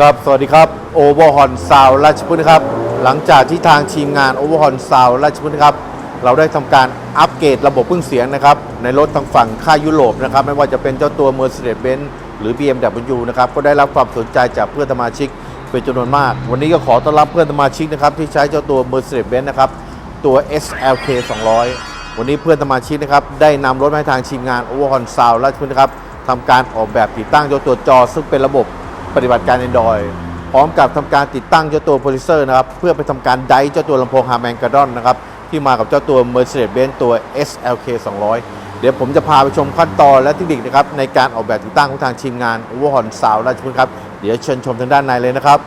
ครับสวัสดีครับโอเวอร์ฮอนซาวราชพฤกษ์ครับ หลังจากที่ทางทีมงานโอเวอร์ฮอนซาวราชพฤกษ์ครับเราได้ทำการอัปเกรดระบบเครื่องเสียงนะครับในรถทางฝั่งค่ายยุโรปนะครับไม่ว่าจะเป็นเจ้าตัว Mercedes-Benz หรือ BMW นะครับก็ได้รับความสนใจจากเพื่อนสมาชิกเป็นจำนวนมาก วันนี้ก็ขอต้อนรับเพื่อนสมาชิกนะครับที่ใช้เจ้าตัว Mercedes-Benz นะครับตัว SLK 200 วันนี้เพื่อนสมาชิกนะครับได้นำรถมาให้ทางทีมงาน Overhaul Sound ราชพฤกษ์ครับทำการออกแบบติดตั้งเจ้าตัวจอซึ่งเป็นระบบ ปฏิบัติการ Android พร้อมกับทำการติดตั้งเจ้าตัวโปรดิเซอร์นะครับ เพื่อไปทำการไดร์เจ้าตัวลำโพง Harman Kardon นะครับ ที่มากับเจ้าตัว Mercedes-Benz ตัว SLK 200 เดี๋ยวผมจะพาไปชมขั้นตอนและเทคนิคนะครับในการออกแบบติดตั้งของทางทีมงาน Overhaul Sound ราชพฤกษ์ครับ เดี๋ยวเชิญชมทางด้านในเลยนะครับ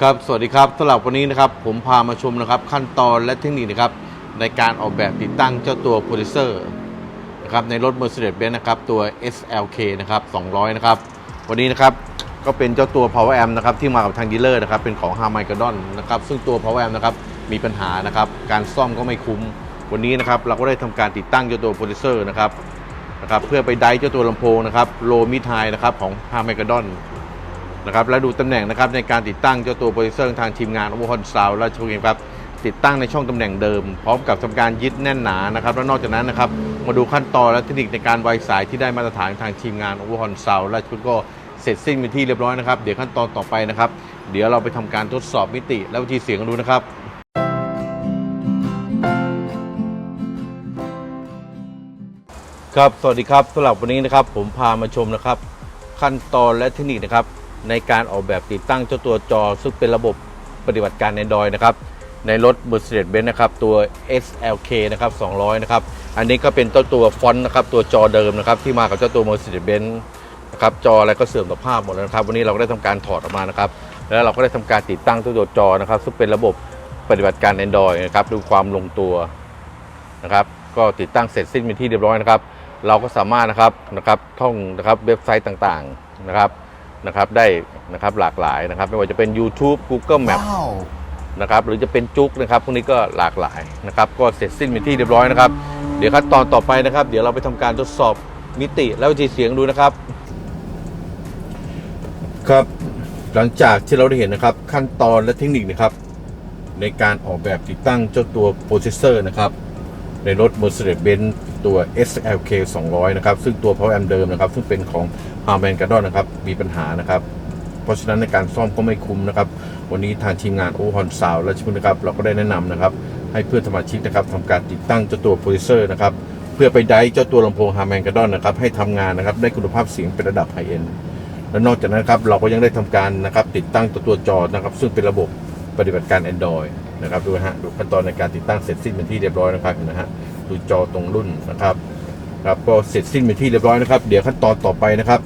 ครับ สวัสดีครับสำหรับวันนี้นะครับ ผมพามาชมนะครับขั้นตอนและเทคนิคนะครับในการออกแบบติดตั้งเจ้าตัวโปรดิเซอร์ นะครับในรถ Mercedes-Benz นะครับตัว SLK นะครับ200 นะครับ วันนี้นะครับก็เป็นเจ้าตัว Power Amp นะครับที่มากับทางดีลเลอร์นะครับเป็นของ Harman Kardon นะครับซึ่งตัว Power Amp นะครับมีปัญหานะครับการซ่อมก็ไม่คุ้ม วันนี้นะครับเราก็ได้ทำการติดตั้งเจ้าตัวโปรดิวเซอร์นะครับนะครับเพื่อไปไดร์เจ้าตัวลำโพงนะครับโลมิทไฮนะครับของ Harman Kardon นะครับและดูตำแหน่งนะครับในการติดตั้งเจ้าตัวโปรดิวเซอร์ทางทีมงานอเวอร์ซาวและชว์เกมครับ ติดตั้งในช่องตำแหน่งเดิม พร้อมกับทำการยึดแน่นหนานะครับและนอกจากนั้นนะครับมาดูขั้นตอนและเทคนิคในการไวสายที่ได้มาตรฐานทางทีมงานอเวอร์ฮอนซาและชุดก็เสร็จสิ้นเป็นที่เรียบร้อยนะครับ เดี๋ยวขั้นตอนต่อไปนะครับ เดี๋ยวเราไปทำการทดสอบมิติ และวิธีเสียงกันดูนะครับครับสวัสดีครับสำหรับวันนี้นะครับ ผมพามาชมนะครับ ขั้นตอนและเทคนิคนะครับ ในการออกแบบติดตั้งเจ้าตัวจอซึ่งเป็นระบบปฏิบัติการ Android นะครับ ในรถ Mercedes-Benz นะครับ ตัว SLK นะครับ200 นะครับ อันนี้ก็เป็นเจ้าตัวฟอนต์นะครับ ตัวจอเดิมนะครับ ที่มากับเจ้าตัว Mercedes-Benz นะครับจออะไรก็เสื่อมสภาพหมดแล้วนะครับ วันนี้เราก็ได้ทำการถอดออกมานะครับ แล้วเราก็ได้ทำการติดตั้งตัวจอนะครับ ซึ่งเป็นระบบปฏิบัติการ Android นะครับ ดูความลงตัวนะครับ ก็ติดตั้งเสร็จสิ้นเป็นที่เรียบร้อยนะครับ เราก็สามารถนะครับนะครับท่องนะครับเว็บไซต์ต่างๆนะครับนะครับได้นะครับหลากหลายนะครับ ไม่ว่าจะเป็น YouTube Google Map นะครับหรือจะเป็นจุกนะครับพวกนี้ก็หลากหลายนะครับก็เสร็จสิ้นเป็นที่เรียบร้อยนะครับ เดี๋ยวขั้นตอนต่อไปนะครับ เดี๋ยวเราไปทำการทดสอบมิติและวิธีเสียงดูนะครับ ครับหลังจากที่เราได้เห็นนะครับ ขั้นตอนและเทคนิคนะครับ ในการออกแบบติดตั้งเจ้าตัวโปรเซสเซอร์นะครับ ในรถ Mercedes-Benz ตัว SLK 200 นะครับ ซึ่งตัว Power Amp เดิมนะครับ ซึ่งเป็นของ Harman Kardon นะครับ มีปัญหานะครับ เพราะฉะนั้นในการซ่อมก็ไม่คุ้มนะครับ วันนี้ทางทีมงานโอฮอนซาวและชิมนะครับเราก็ได้แนะนำนะครับ ให้เพื่อนสมาชิกนะครับทำการติดตั้งเจ้าตัวโปรดิวเซอร์นะครับเพื่อไปไดร์เจ้าตัวลำโพง Harman Kardon นะครับให้ทำงานนะครับได้คุณภาพเสียงเป็นระดับไฮเอ็นและนอกจากนั้นครับเราก็ยังได้ทำการนะครับติดตั้งตัวตัวจอนะครับซึ่งเป็นระบบปฏิบัติการ Android นะครับดูนะฮะดูขั้นตอนในการติดตั้งเสร็จสิ้นเป็นที่เรียบร้อยนะครับนไหมฮะดูจอตรงรุ่นนะครับครับก็เสร็จสิ้นเป็นที่เรียบร้อยนะครับ เดี๋ยวขั้นตอนต่อไปนะครับ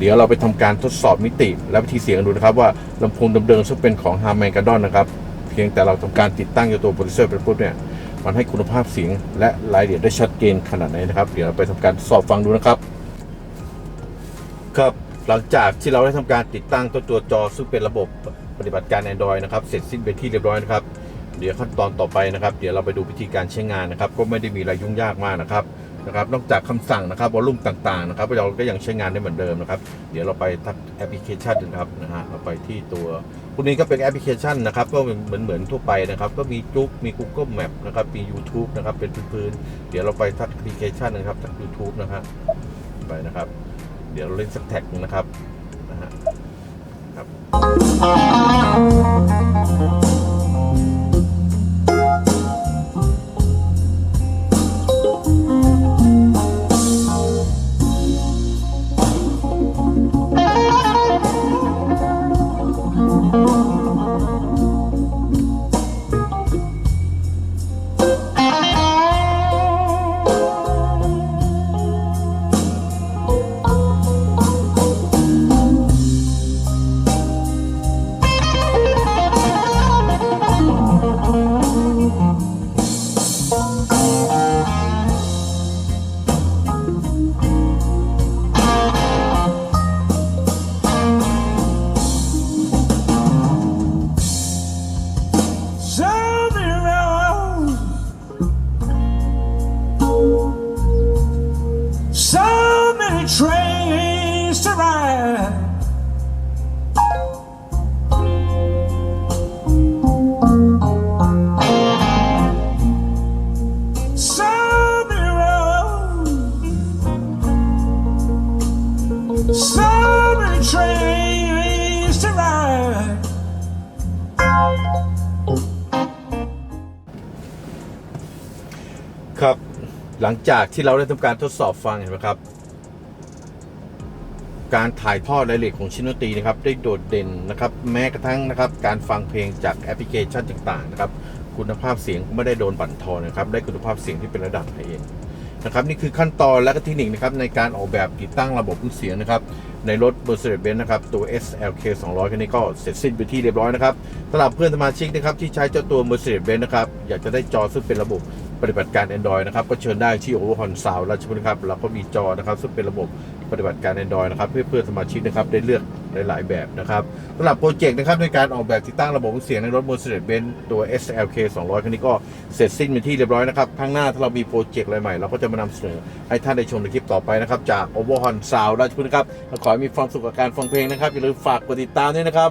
เดี๋ยวเราไปทำการทดสอบมิติ และวิธีเสียงดูนะครับว่าลำโพงเดิมๆซึ่งเป็นของ Harman Kardon นะครับ เพียงแต่เราทำการติดตั้งอยู่ตัวโปรดิวเซอร์ไปปุ๊บเนี่ยมันให้คุณภาพเสียงและรายละเอียดได้ชัดเจนขนาดไหนนะครับ เดี๋ยวเราไปทำการสอบฟังดูนะครับ ครับหลังจากที่เราได้ทำการติดตั้งตัวตัวจอซึ่งเป็นระบบปฏิบัติการ Android นะครับเสร็จสิ้นเป็นที่เรียบร้อยนะครับเดี๋ยวขั้นตอนต่อไปนะครับ เดี๋ยวเราไปดูวิธีการใช้งานนะครับ ก็ไม่ได้มีอะไรยุ่งยากมากนะครับ นะครับนอกจากคำสั่งนะครับวอลลุ่มต่างๆนะครับเราก็ยังใช้งานได้เหมือนเดิมนะครับ เดี๋ยวเราไปทักแอปพลิเคชันนะครับนะฮะเราไปที่ตัวพวกนี้ก็เป็นแอปพลิเคชันนะครับก็เหมือนเหมือนทั่วไปนะครับ ก็มีจุกมี Google Map นะครับมี YouTube นะครับเป็นพื้นๆเดี๋ยวเราไปทักแอปพลิเคชันนะครับทัก YouTube นะครับไปนะครับ เดี๋ยวเราเล่นสักแท็กนะครับนะฮะครับ「So many trains to ride. ครับ หลังจากที่เราได้ทำการทดสอบฟังเห็นไหมครับ การถ่ายทอดรายละเอียดของชิ้นดนตรีนะครับ ได้โดดเด่นนะครับ แม้กระทั่งนะครับ การฟังเพลงจากแอปพลิเคชันต่าง ๆ นะครับ คุณภาพเสียงไม่ได้โดนบั่นทอนนะครับ ได้คุณภาพเสียงที่เป็นระดับไฮเอ็นด์ นะครับนี่คือขั้นตอนและก็เทคนิคนะครับในการออกแบบติดตั้งระบบเครื่องเสียงนะครับในรถ Mercedes-Benz นะครับตัว SLK 200คันนี้ก็เสร็จสิ้นไปที่เรียบร้อยนะครับสำหรับเพื่อนสมาชิกนะครับที่ใช้เจ้าตัว Mercedes-Benz นะครับอยากจะได้จอซึ่งเป็นระบบปฏิบัติการ Android นะครับก็เชิญได้ที่ Overhorn Sound ราชบุรีครับเราก็มีจอนะครับซึ่งเป็นระบบปฏิบัติการ Android นะครับเพื่อเพื่อนสมาชิกนะครับได้เลือก หลาย ๆ แบบนะครับสำหรับโปรเจกต์นะครับในการออกแบบติดตั้งระบบเสียงในรถ Mercedes-Benz ตัว SLK 200 คันนี้ก็เสร็จสิ้นเป็นที่เรียบร้อยนะครับข้างหน้าถ้าเรามีโปรเจกต์อะไรใหม่ เราก็จะมานำเสนอให้ท่านได้ชมในคลิปต่อไปนะครับจาก Overhorn Sound ราชบุรีครับขอให้มีความสุขกับการฟังเพลงนะครับอย่าลืมฝากกดติดตามด้วยนะครับ